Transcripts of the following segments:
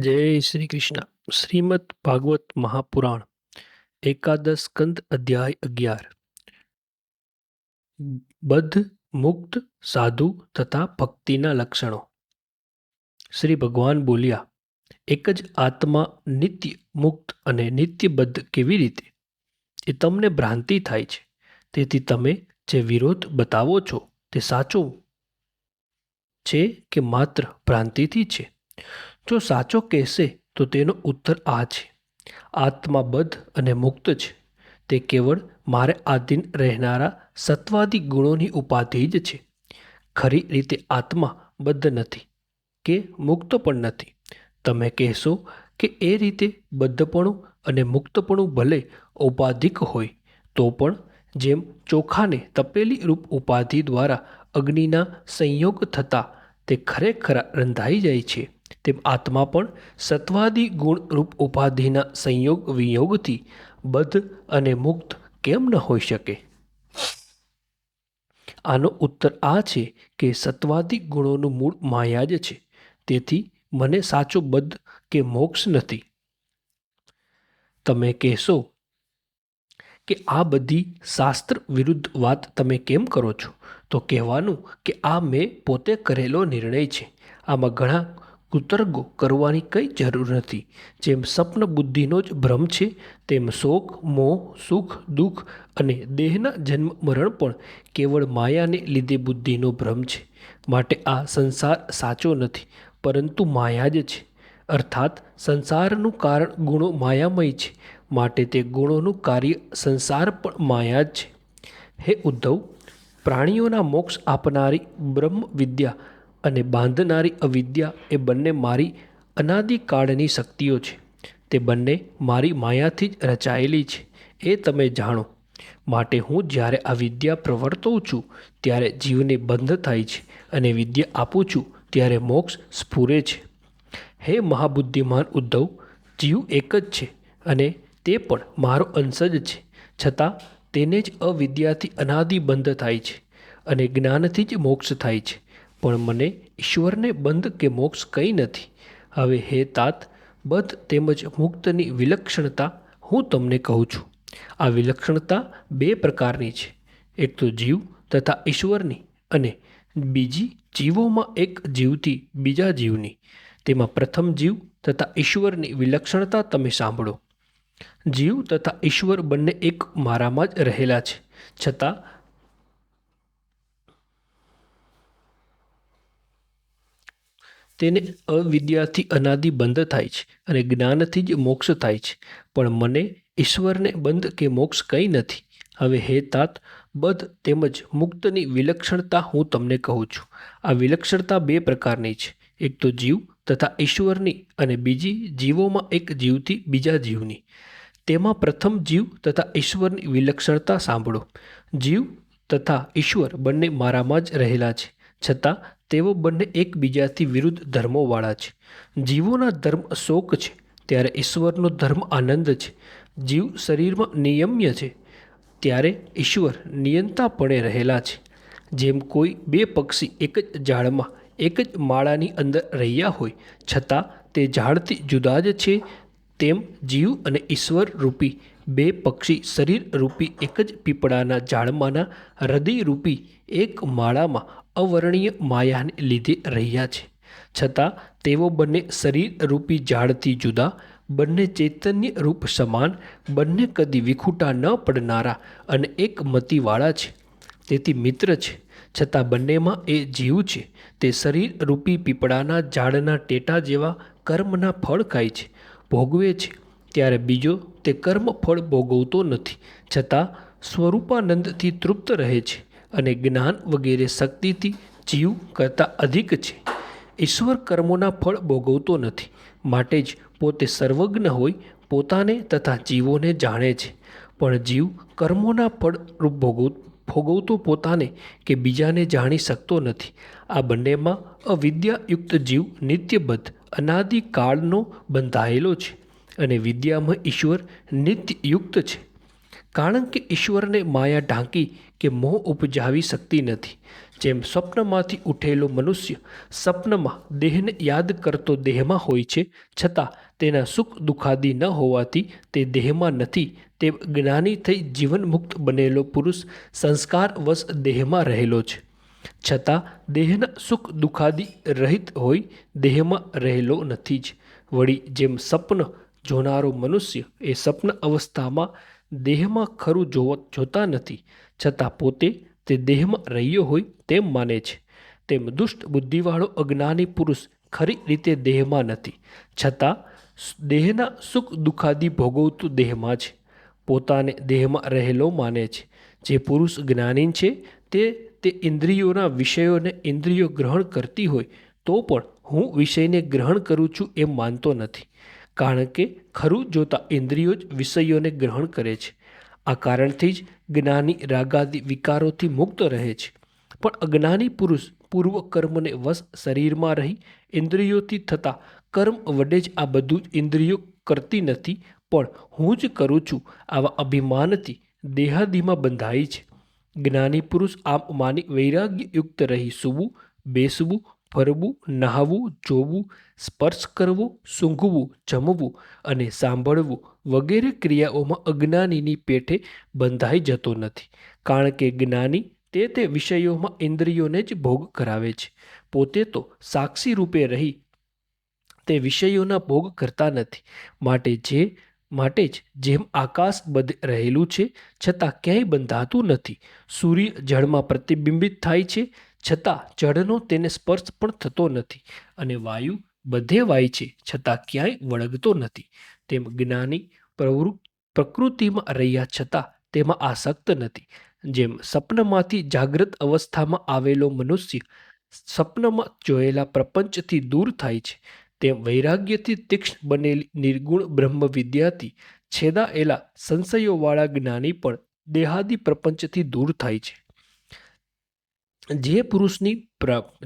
જય શ્રી કૃષ્ણ. શ્રીમદ ભાગવત મહાપુરાણ, એકાદશ કંદ અધ્યાય અગિયાર. બદ્ધ, મુક્ત, સાધુ તથા ભક્તિના લક્ષણો. શ્રી ભગવાન બોલ્યા, એક જ આત્મા નિત્ય મુક્ત અને નિત્યબદ્ધ કેવી રીતે? એ તમને ભ્રાંતિ થાય છે. તેથી તમે જે વિરોધ બતાવો છો તે સાચો છે કે માત્ર ભ્રાંતિથી છે? જો સાચો કહેશે, તો તેનો ઉત્તર આ છે. આત્મા બદ્ધ અને મુક્ત છે. તે કેવળ મારે આધીન રહેનારા સત્વાદી ગુણોની ઉપાધિ જ છે. ખરી રીતે આત્મા બદ્ધ નથી કે મુક્ત પણ નથી. તમે કહેશો કે એ રીતે બદ્ધપણું અને મુક્તપણું ભલે ઔપાધિક હોય, તો પણ જેમ ચોખાને તપેલી રૂપ ઉપાધિ દ્વારા અગ્નિના સંયોગ થતાં તે ખરેખર રંધાઈ જાય છે. તેમ આત્મા પણ સત્વાદી ગુણરૂપ ઉપાધિના સંયોગ વિયોગથી બદ્ધ અને મુક્ત કેમ ન હોઈ શકે? આનો ઉત્તર આ છે કે સત્વાદી ગુણોનું મૂળ માયા જ છે. તેથી મને સાચો બદ્ધ કે મોક્ષ નથી. તમે કહેશો કે આ બધી શાસ્ત્ર વિરુદ્ધ વાત તમે કેમ કરો છો? તો કહેવાનું કે આ મેં પોતે કરેલો નિર્ણય છે. આમાં ઘણા કુતર્ગો કરવાની કંઈ જરૂર નથી. જેમ સ્વપ્ન બુદ્ધિનો જ ભ્રમ છે, તેમ શોક, મોહ, સુખ, દુઃખ અને દેહના જન્મ, મરણ પણ કેવળ માયાને લીધે બુદ્ધિનો ભ્રમ છે. માટે આ સંસાર સાચો નથી, પરંતુ માયા જ છે. અર્થાત સંસારનું કારણ ગુણો માયામય છે. માટે તે ગુણોનું કાર્ય સંસાર પણ માયા જ છે. હે ઉદ્ધવ, પ્રાણીઓના મોક્ષ આપનારી બ્રહ્મ વિદ્યા અને બાંધનારી અવિદ્યા એ બંને મારી અનાદિકાળની શક્તિઓ છે. તે બંને મારી માયાથી જ રચાયેલી છે. એ તમે જાણો. માટે હું જ્યારે આ વિદ્યા પ્રવર્તવું છું, ત્યારે જીવને બંધ થાય છે અને વિદ્યા આપું છું, ત્યારે મોક્ષ સ્ફુરે છે. હે મહાબુદ્ધિમાન ઉદ્ધવ, જીવ એક જ છે અને તે પણ મારો અંશ જ છે. છતાં તેને જ અવિદ્યાથી અનાદિ બંધ થાય છે અને જ્ઞાનથી જ મોક્ષ થાય છે. પણ મને ઈશ્વરને બંધ કે મોક્ષ કંઈ નથી. હવે હે તાત બદ્ધ તેમજ મુક્તની વિલક્ષણતા હું તમને કહું છું. આ વિલક્ષણતા બે પ્રકારની છે. એક તો જીવ તથા ઈશ્વરની અને બીજી જીવોમાં એક જીવથી બીજા જીવની. તેમાં પ્રથમ જીવ તથા ઈશ્વરની વિલક્ષણતા તમે સાંભળો. જીવ તથા ઈશ્વર બંને એક મારામાં જ રહેલા છે. છતાં તેને અવિદ્યાથી અનાદિ બંધ થાય છે અને જ્ઞાનથી જ મોક્ષ થાય છે. પણ મને ઈશ્વરને બંધ કે મોક્ષ કંઈ નથી. હવે હે તાત, બધ તેમજ મુક્તની વિલક્ષણતા હું તમને કહું છું. આ વિલક્ષણતા બે પ્રકારની છે. એક તો જીવ તથા ઈશ્વરની અને બીજી જીવોમાં એક જીવથી બીજા જીવની. તેમાં પ્રથમ જીવ તથા ઈશ્વરની વિલક્ષણતા સાંભળો. જીવ તથા ઈશ્વર બંને મારામાં જ રહેલા છે. છતાં તેઓ બંને એકબીજાથી વિરુદ્ધ ધર્મોવાળા છે. જીવોના ધર્મ શોક છે, ત્યારે ઈશ્વરનો ધર્મ આનંદ છે. જીવ શરીરમાં નિયમ્ય છે, ત્યારે ઈશ્વર નિયંતાપણે રહેલા છે. જેમ કોઈ બે પક્ષી એક જ ઝાડમાં, એક જ માળાની અંદર રહ્યા હોય, છતાં તે ઝાડથી જુદા જ છે, તેમ જીવ અને ઈશ્વર રૂપી બે પક્ષી શરીર રૂપી એક જ પીપળાના ઝાડમાંના હૃદય રૂપી એક માળામાં અવર્ણીય માયાને લીધે રહ્યા છે. છતાં, તેઓ બંને શરીર રૂપી ઝાડથી જુદા, બંને ચૈતન્ય રૂપ સમાન, બંને કદી વિખૂટા ન પડનારા અને એક મતીવાળા છે. તેથી મિત્ર છે. છતાં બંનેમાં એ જીવ છે. તે શરીર રૂપી પીપળાના ઝાડના ટેટા જેવા કર્મના ફળ ખાય છે, ભોગવે છે. ત્યારે બીજો તે કર્મ ફળ ભોગવતો નથી. છતાં સ્વરૂપાનંદથી તૃપ્ત રહે છે. અને જ્ઞાન વગેરે શક્તિથી જીવ કરતાં અધિક છે. ઈશ્વર કર્મોના ફળ ભોગવતો નથી. માટે જ પોતે સર્વજ્ઞ હોય, પોતાને તથા જીવોને જાણે છે. પણ જીવ કર્મોના ફળ રૂપ ભોગવ, ભોગવતો પોતાને કે બીજાને જાણી શકતો નથી. આ બંનેમાં અવિદ્યાયુક્ત જીવ નિત્યબદ્ધ, અનાદિકાળનો બંધાયેલો છે અને વિદ્યામાં ઈશ્વર નિત્યયુક્ત છે. કારણ કે ઈશ્વરને માયા ઢાંકી કે મોહ ઉપજાવી શકતી નથી. જેમ સ્વપ્નમાંથી ઉઠેલો મનુષ્ય સ્વપ્નમાં દેહને યાદ કરતો દેહમાં હોય છે, છતાં તેના સુખ દુઃખાદી ન હોવાથી તે દેહમાં નથી. તે જ્ઞાની થઈ જીવનમુક્ત બનેલો પુરુષ સંસ્કારવશ દેહમાં રહેલો છે. છતાં દેહના સુખ દુઃખાદી રહિત હોય દેહમાં રહેલો નથી જ. વળી જેમ સ્વપ્ન જોનારો મનુષ્ય એ સ્વપ્ન અવસ્થામાં દેહમાં ખરું જોવ જોતા નથી, છતાં પોતે તે દેહમાં રહ્યો હોય તેમ માને છે. તેમ દુષ્ટ બુદ્ધિવાળો અજ્ઞાની પુરુષ ખરી રીતે દેહમાં નથી, છતાં દેહના સુખ દુઃખાદી ભોગવતું દેહમાં છે. પોતાને દેહમાં રહેલો માને છે. જે પુરુષ જ્ઞાની છે તે તે ઇન્દ્રિયોના વિષયોને ઇન્દ્રિયો ગ્રહણ કરતી હોય, તો પણ હું વિષયને ગ્રહણ કરું છું એમ માનતો નથી. કારણ કે ખરું જોતા ઇન્દ્રિયો જ વિષયોને ગ્રહણ કરે છે. આ કારણથી જ જ્ઞાની રાગાદી વિકારોથી મુક્ત રહે છે. પણ અજ્ઞાની પુરુષ પૂર્વ કર્મને વશ શરીરમાં રહી ઇન્દ્રિયોથી થતા કર્મ વડે જ આ બધું જ ઇન્દ્રિયો કરતી નથી, પણ હું જ કરું છું આવા અભિમાનથી દેહાદીમાં બંધાઈ છે. જ્ઞાની પુરુષ આમ માની વૈરાગ્યયુક્ત રહી સૂવું, બેસવું ફરવું, નહાવું, જોવું, સ્પર્શ કરવો, સૂંઘવું, જમવું અને સાંભળવું વગેરે ક્રિયાઓમાં અજ્ઞાનીની પેઠે બંધાઈ જતો નથી. કારણ કે જ્ઞાની તે તે વિષયોમાં ઇન્દ્રિયોને જ ભોગ કરાવે છે. પોતે તો સાક્ષી રૂપે રહી તે વિષયોના ભોગ કરતા નથી. માટે જે, માટે જ જેમ આકાશ બધ રહેલું છે છતાં ક્યાંય બંધાતું નથી. સૂર્ય જળમાં પ્રતિબિંબિત થાય છે છતાં જળનો તેને સ્પર્શ પણ થતો નથી અને વાયુ બધે વાય છે, છતાં ક્યાંય વળગતો નથી. તેમ જ્ઞાની પ્રવૃ, પ્રકૃતિમાં રહ્યા છતાં તેમાં આસક્ત નથી. જેમ સપનમાંથી જાગ્રત અવસ્થામાં આવેલો મનુષ્ય સપનમાં જોયેલા પ્રપંચથી દૂર થાય છે, તેમ વૈરાગ્યથી તીક્ષ્ણ બનેલી નિર્ગુણ બ્રહ્મ વિદ્યાથી છેદાયેલા સંશયોવાળા જ્ઞાની પણ દેહાદી પ્રપંચથી દૂર થાય છે. જે પુરુષની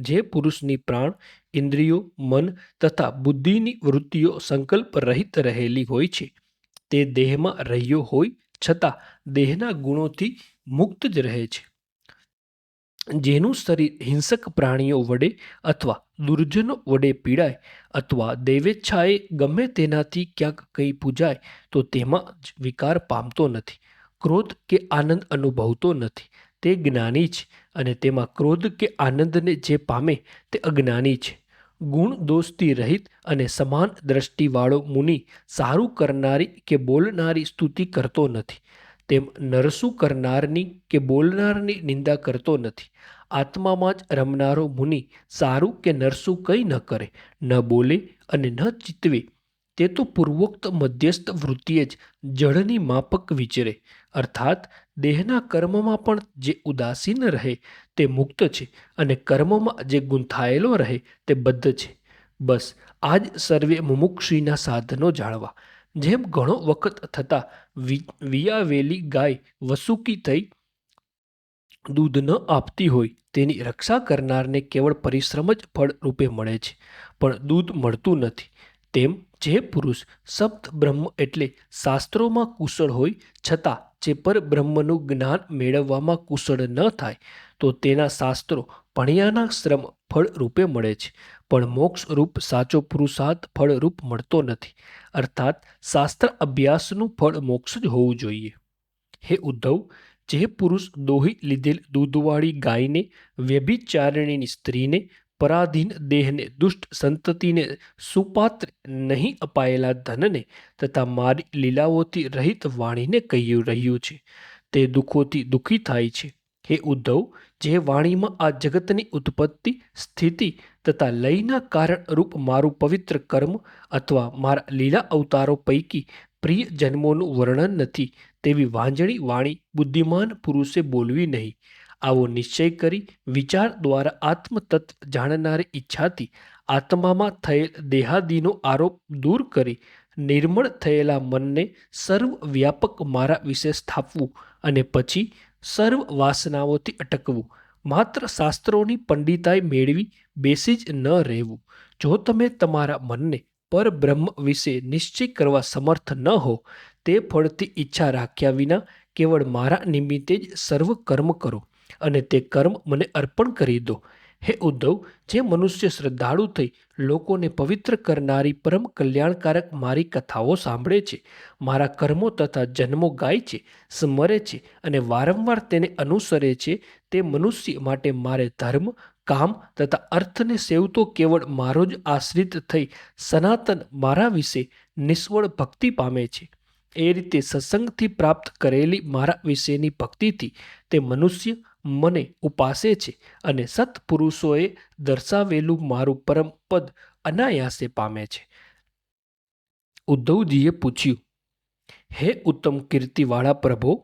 જે પુરુષની પ્રાણ, ઇન્દ્રિયો, મન તથા બુદ્ધિની વૃત્તિઓ સંકલ્પ રહિત રહેલી હોય છે, તે દેહમાં રહ્યો હોય છતાં દેહના ગુણોથી મુક્ત જ રહે છે. જેનું શરીર હિંસક પ્રાણીઓ વડે અથવા દુર્જનો વડે પીડાય અથવા દૈવેચ્છાએ ગમે તેનાથી ક્યાંક કંઈ પૂજાય તો તેમાં જ વિકાર પામતો નથી. ક્રોધ કે આનંદ અનુભવતો નથી. તે જ્ઞાની છે અને તેમાં ક્રોધ કે આનંદને જે પામે તે અજ્ઞાની છે. ગુણ દોષથી રહિત અને સમાન દ્રષ્ટિવાળો મુનિ સારું કરનારી કે બોલનારી સ્તુતિ કરતો નથી. તેમ નરસું કરનારની કે બોલનારની નિંદા કરતો નથી. આત્મામાં જ રમનારો મુનિ સારું કે નરસું કંઈ ન કરે, ન બોલે અને ન ચિતવે. તે તો પૂર્વોક્ત મધ્યસ્થ વૃત્તિએ જ જળની માપક વિચરે. અર્થાત દેહના કર્મમાં પણ જે ઉદાસીન રહે તે મુક્ત છે અને કર્મમાં જે ગૂંથાયેલો રહે તે બદ્ધ છે. બસ આ જ સર્વે મુમુક્ષીના સાધનો જાળવા જેમ ઘણો વખત થતાં વિયાવેલી ગાય વસુકી થઈ દૂધ ન આપતી હોય તેની રક્ષા કરનારને કેવળ પરિશ્રમ જ ફળ રૂપે મળે છે. પણ દૂધ મળતું નથી. તેમ જે પુરુષ સપ્ત બ્રહ્મ એટલે શાસ્ત્રોમાં કુશળ હોય, છતાં જે પર બ્રહ્મનું જ્ઞાન મેળવવામાં કુશળ ન થાય, તો તેના શાસ્ત્રો ભણ્યાના શ્રમ ફળરૂપે મળે છે. પણ મોક્ષ રૂપ સાચો પુરુષાર્થ ફળરૂપ મળતો નથી. અર્થાત શાસ્ત્ર અભ્યાસનું ફળ મોક્ષ જ હોવું જોઈએ. હે ઉદ્ધવ, જે પુરુષ દોહી લીધેલ દૂધવાળી ગાયને વ્યભિચારિણીની સ્ત્રીને પરાધીન દેહને, દુષ્ટ સંતતિને, સુપાત્ર નહીં અપાયેલા ધનને તથા મારી લીલાઓથી રહિત વાણીને કહી રહ્યું છે. તે દુઃખોથી દુઃખી થાય છે. હે ઉદ્ધવ, જે વાણીમાં આ જગતની ઉત્પત્તિ, સ્થિતિ તથા લયના કારણરૂપ મારું પવિત્ર કર્મ અથવા મારા લીલા અવતારો પૈકી પ્રિય જન્મોનું વર્ણન નથી, તેવી વાંજણી વાણી બુદ્ધિમાન પુરુષે બોલવી નહીં. આવો નિશ્ચય કરી વિચાર દ્વારા આત્મતત્વ જાણનારી ઈચ્છાથી આત્મામાં થયેલ દેહાદીનો આરોપ દૂર કરી નિર્મળ થયેલા મનને સર્વ વ્યાપક મારા વિશે સ્થાપવું અને પછી સર્વ વાસનાઓથી અટકવું. માત્ર શાસ્ત્રોની પંડિતાઈ મેળવી બેસી જ ન રહેવું. જો તમે તમારા મનને પરબ્રહ્મ વિશે નિશ્ચય કરવા સમર્થ ન હો, તે ફળથી ઈચ્છા રાખ્યા વિના કેવળ મારા નિમિત્તે જ સર્વ કર્મ કરો. અને તે કર્મ મને અર્પણ કરી દો. હે ઉદ્ધવ, જે મનુષ્ય શ્રદ્ધાળુ થઈ લોકોને પવિત્ર કરનારી પરમ કલ્યાણકારક મારી કથાઓ સાંભળે છે, મારા કર્મો તથા જન્મો ગાય છે, સ્મરે છે અને વારંવાર તેને અનુસરે છે, તે મનુષ્ય માટે મારે ધર્મ, કામ તથા અર્થને સેવતો કેવળ મારો જ આશ્રિત થઈ સનાતન મારા વિશે નિષ્ફળ ભક્તિ પામે છે. એ રીતે સત્સંગથી પ્રાપ્ત કરેલી મારા વિશેની ભક્તિથી તે મનુષ્ય મને ઉપાસે છે અને સત્પુરુષોએ દર્શાવેલું મારું પરમ પદ અનાયાસે પામે છે. ઉદ્ધવજીએ પૂછ્યું, હે ઉત્તમ કીર્તિવાળા પ્રભો,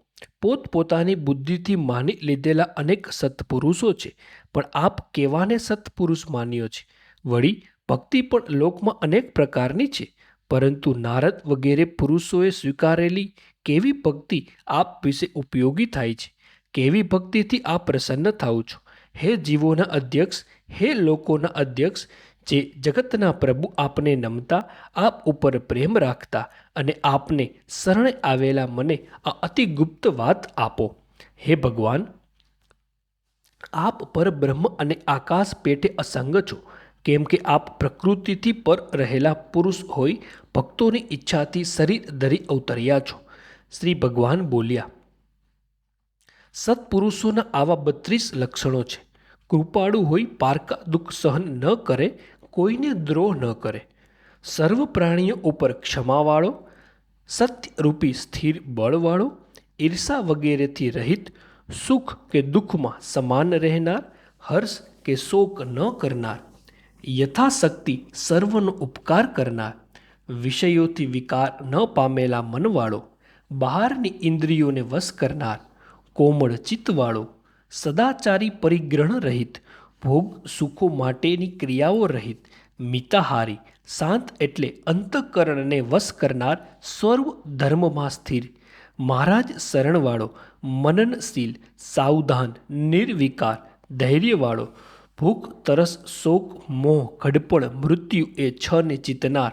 પોતપોતાની બુદ્ધિથી માની લીધેલા અનેક સત્પુરુષો છે, પણ આપ કેવાને સત્પુરુષ માન્યો છે? વળી ભક્તિ પણ લોકમાં અનેક પ્રકારની છે, પરંતુ નારદ વગેરે પુરુષોએ સ્વીકારેલી કેવી ભક્તિ આપ વિશે ઉપયોગી થાય છે? કેવી ભક્તિથી આ પ્રસન્ન થાઉં છો? હે જીવોના અધ્યક્ષ, હે લોકોના અધ્યક્ષ, જે જગતના પ્રભુ આપને નમતા, આપ ઉપર પ્રેમ રાખતા અને આપને શરણે આવેલા મને આ અતિ ગુપ્ત વાત આપો. હે ભગવાન, આપ પર બ્રહ્મ અને આકાશ પેટે અસંગ છો. કેમ કે આપ પ્રકૃતિથી પર રહેલા પુરુષ હોય, ભક્તોની ઈચ્છાથી શરીર ધરી અવતર્યા છો. શ્રી ભગવાન બોલ્યા સત્પુરુષોના આવા બત્રીસ લક્ષણો છે. કૃપાળુ હોય, પારકા દુઃખ સહન ન કરે, કોઈને દ્રોહ ન કરે. સર્વ પ્રાણીઓ ઉપર ક્ષમાવાળો સત્યરૂપી સ્થિર બળવાળો ઈર્ષા વગેરેથી રહિત, સુખ કે દુઃખમાં સમાન રહેનાર, હર્ષ કે શોક ન કરનાર, યથાશક્તિ સર્વનો ઉપકાર કરનાર, વિષયોથી વિકાર ન પામેલા મનવાળો, બહારની ઇન્દ્રિયોને વશ કરનાર કોમળ ચિત્તવાળો, સદાચારી પરિગ્રહણ રહિત, ભોગ સુખો માટેની ક્રિયાઓ રહિત, મિતાહારી, શાંત એટલે અંતઃકરણને વશ કરનાર સર્વ ધર્મમાં સ્થિર. મહારાજ શરણવાળો, મનનશીલ, સાવધાન, નિર્વિકાર, ધૈર્યવાળો ભૂખ તરસ, શોક, મોહ, ઘડપણ, મૃત્યુ એ છને ચિતનાર.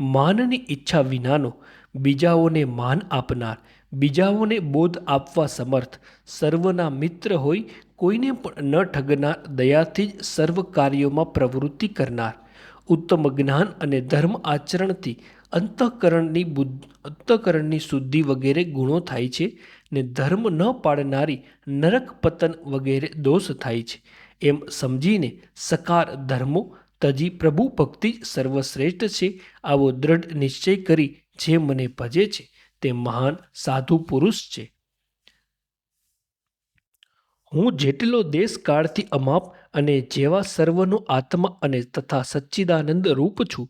માનની ઈચ્છા વિનાનો બીજાઓને માન આપનાર, બીજાઓને બોધ આપવા સમર્થ, સર્વના મિત્ર હોય, કોઈને પણ ન ઠગનાર, દયાથી જ સર્વ કાર્યોમાં પ્રવૃત્તિ કરનાર. ઉત્તમ જ્ઞાન અને ધર્મ આચરણથી અંતઃકરણની બુદ્ધ, અંતઃકરણની શુદ્ધિ વગેરે ગુણો થાય છે ને ધર્મ ન પાડનારી નરક પતન વગેરે દોષ થાય છે. એમ સમજીને સકાર ધર્મો, તજી પ્રભુ ભક્તિ સર્વશ્રેષ્ઠ છે, આવો દ્રઢ નિશ્ચય કરી જે મને ભજે છે તે મહાન સાધુ પુરુષ છે. હું જેટલો દેશકાળથી અમાપ અને જેવા સર્વનો આત્મા અને તથા સચ્ચિદાનંદ રૂપ છું,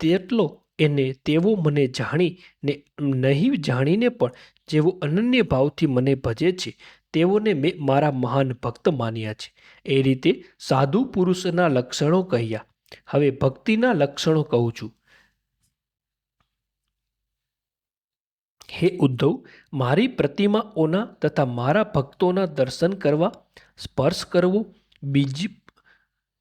તેટલો એને તેવો મને જાણી ને નહીં જાણીને પણ જેવો અનન્ય ભાવથી મને ભજે છે, તેઓને મેં મારા મહાન ભક્ત માન્યા છે. એ રીતે સાધુ પુરુષના લક્ષણો કહ્યા. હવે ભક્તિના લક્ષણો કહું છું. હે ઉદ્ધવ, મારી પ્રતિમાઓના તથા મારા ભક્તોના દર્શન કરવા, સ્પર્શ કરવો, બીજી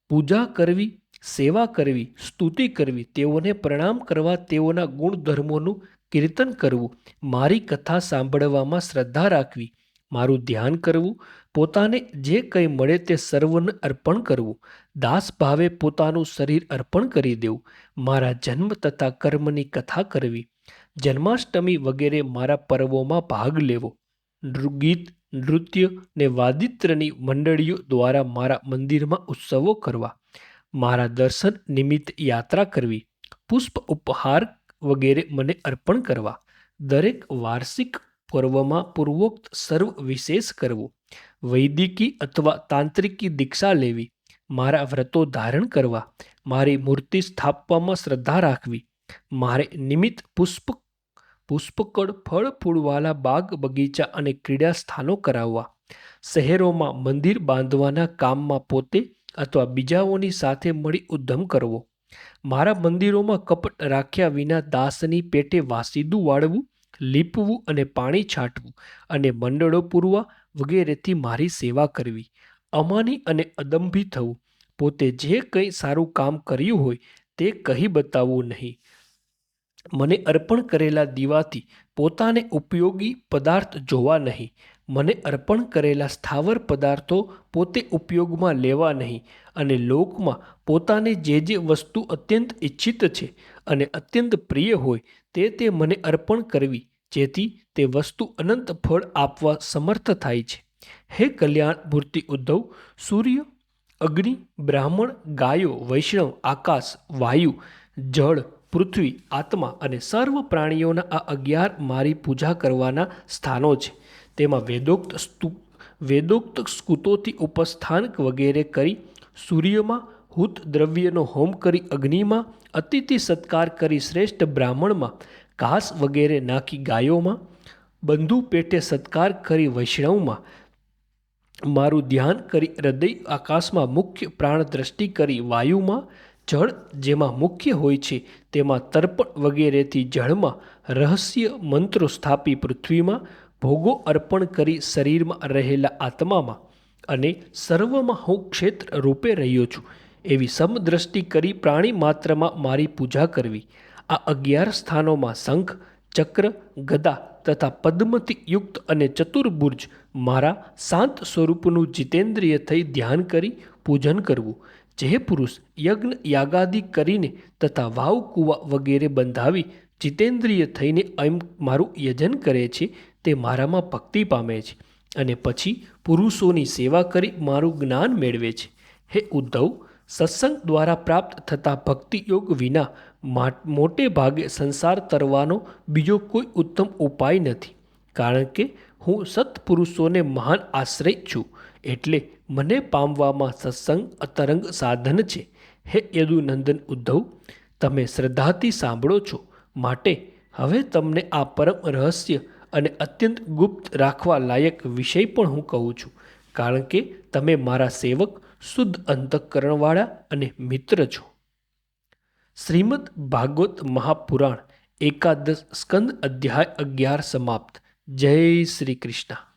પૂજા કરવી, સેવા કરવી, સ્તુતિ કરવી, તેઓને પ્રણામ કરવા, તેઓના ગુણધર્મોનું કીર્તન કરવું, મારી કથા સાંભળવામાં શ્રદ્ધા રાખવી, મારું ધ્યાન કરવું, પોતાને જે કંઈ મળે તે સર્વને અર્પણ કરવું, દાસ ભાવે પોતાનું શરીર અર્પણ કરી દેવું, મારા જન્મ તથા કર્મની કથા કરવી જન્માષ્ટમી વગેરે મારા પર્વોમાં ભાગ લેવો. ગીત, નૃત્ય ને વાદિત્રની મંડળીઓ દ્વારા મારા મંદિરમાં ઉત્સવો કરવા. મારા દર્શન નિમિત્ત યાત્રા કરવી. પુષ્પ ઉપહાર વગેરે મને અર્પણ કરવા. દરેક વાર્ષિક પર્વમાં પૂર્વોક્ત સર્વ વિશેષ કરવું. વૈદિકી અથવા તાંત્રિકી દીક્ષા લેવી. મારા વ્રતો ધારણ કરવા. મારી મૂર્તિ સ્થાપવામાં શ્રદ્ધા રાખવી. મારે નિમિત્ત પુષ્પ, પુષ્પકળ ફળ ફૂલવાલા બાગ, બગીચા અને ક્રીડા સ્થાનો કરાવવા. શહેરોમાં મંદિર બાંધવાના કામમાં પોતે અથવા બીજાઓની સાથે મળી ઉદ્ધમ કરવો. મારા મંદિરોમાં કપટ રાખ્યા વિના દાસની પેટે વાસીદું વાળવું, લીપવું અને પાણી છાંટવું અને મંડળો પૂરવા વગેરેથી મારી સેવા કરવી. અમાની અને અદંભી થવું. પોતે જે કંઈ સારું કામ કર્યું હોય તે કહી બતાવવું નહીં. મને અર્પણ કરેલા દીવાથી પોતાને ઉપયોગી પદાર્થ જોવા નહીં. મને અર્પણ કરેલા સ્થાવર પદાર્થો પોતે ઉપયોગમાં લેવા નહીં અને લોકમાં પોતાને જે જે વસ્તુ અત્યંત ઈચ્છિત છે અને અત્યંત પ્રિય હોય તે તે મને અર્પણ કરવી, જેથી તે વસ્તુ અનંત ફળ આપવા સમર્થ થાય છે. હે કલ્યાણ મૂર્તિ ઉદ્ધવ, સૂર્ય, અગ્નિ, બ્રાહ્મણ, ગાયો, વૈષ્ણવ, આકાશ, વાયુ, જળ પૃથ્વી, આત્મા અને સર્વ પ્રાણીઓના આ અગિયાર મારી પૂજા કરવાના સ્થાનો છે. તેમાં વેદોક્ત સ્તુ, વેદોક્ત સ્કૂતોથી ઉપસ્થાન વગેરે કરી, સૂર્યમાં હૂત દ્રવ્યનો હોમ કરી, અગ્નિમાં અતિથિ સત્કાર કરી, શ્રેષ્ઠ બ્રાહ્મણમાં ઘાસ વગેરે નાખી, ગાયોમાં બંધુ પેટે સત્કાર કરી, વૈષ્ણવમાં મારું ધ્યાન કરી, હૃદય આકાશમાં મુખ્ય પ્રાણ દ્રષ્ટિ કરી, વાયુમાં જળ જેમાં મુખ્ય હોય છે, તેમાં તર્પણ વગેરેથી જળમાં રહસ્ય મંત્રો સ્થાપી પૃથ્વીમાં ભોગો અર્પણ કરી શરીરમાં રહેલા આત્મામાં અને સર્વમાં હું ક્ષેત્ર રૂપે રહ્યો છું, એવી સમદ્રષ્ટિ કરી પ્રાણી માત્રમાં મારી પૂજા કરવી. આ અગિયાર સ્થાનોમાં શંખ, ચક્ર, ગદા તથા પદ્મથી યુક્ત અને ચતુર્ભુજ મારા શાંત સ્વરૂપનું જીતેન્દ્રિય થઈ ધ્યાન કરી પૂજન કરવું. જે પુરુષ યજ્ઞ યાગાદિ કરીને તથા વાવ કુવા વગેરે બંધાવી જીતેન્દ્રિય થઈને એમ મારું યજન કરે છે, તે મારામાં ભક્તિ પામે છે અને પછી પુરુષોની સેવા કરી મારું જ્ઞાન મેળવે છે. હે ઉદ્ધવ, સત્સંગ દ્વારા પ્રાપ્ત થતા ભક્તિયોગ વિના મોટે ભાગે સંસાર તરવાનો બીજો કોઈ ઉત્તમ ઉપાય નથી. કારણ કે હું સત્પુરુષોને મહાન આશ્રય છું. એટલે મને પામવામાં સત્સંગ અતરંગ સાધન છે. હે યદુનંદન ઉદ્ધવ, તમે શ્રદ્ધાથી સાંભળો છો. માટે હવે તમને આ પરમ રહસ્ય અને અત્યંત ગુપ્ત રાખવા લાયક વિષય પણ હું કહું છું. કારણ કે તમે મારા સેવક, શુદ્ધ અંતઃકરણવાળા અને મિત્ર છો. શ્રીમદ ભાગવત મહાપુરાણ એકાદશ સ્કંદ અધ્યાય અગિયાર સમાપ્ત. જય શ્રી કૃષ્ણ.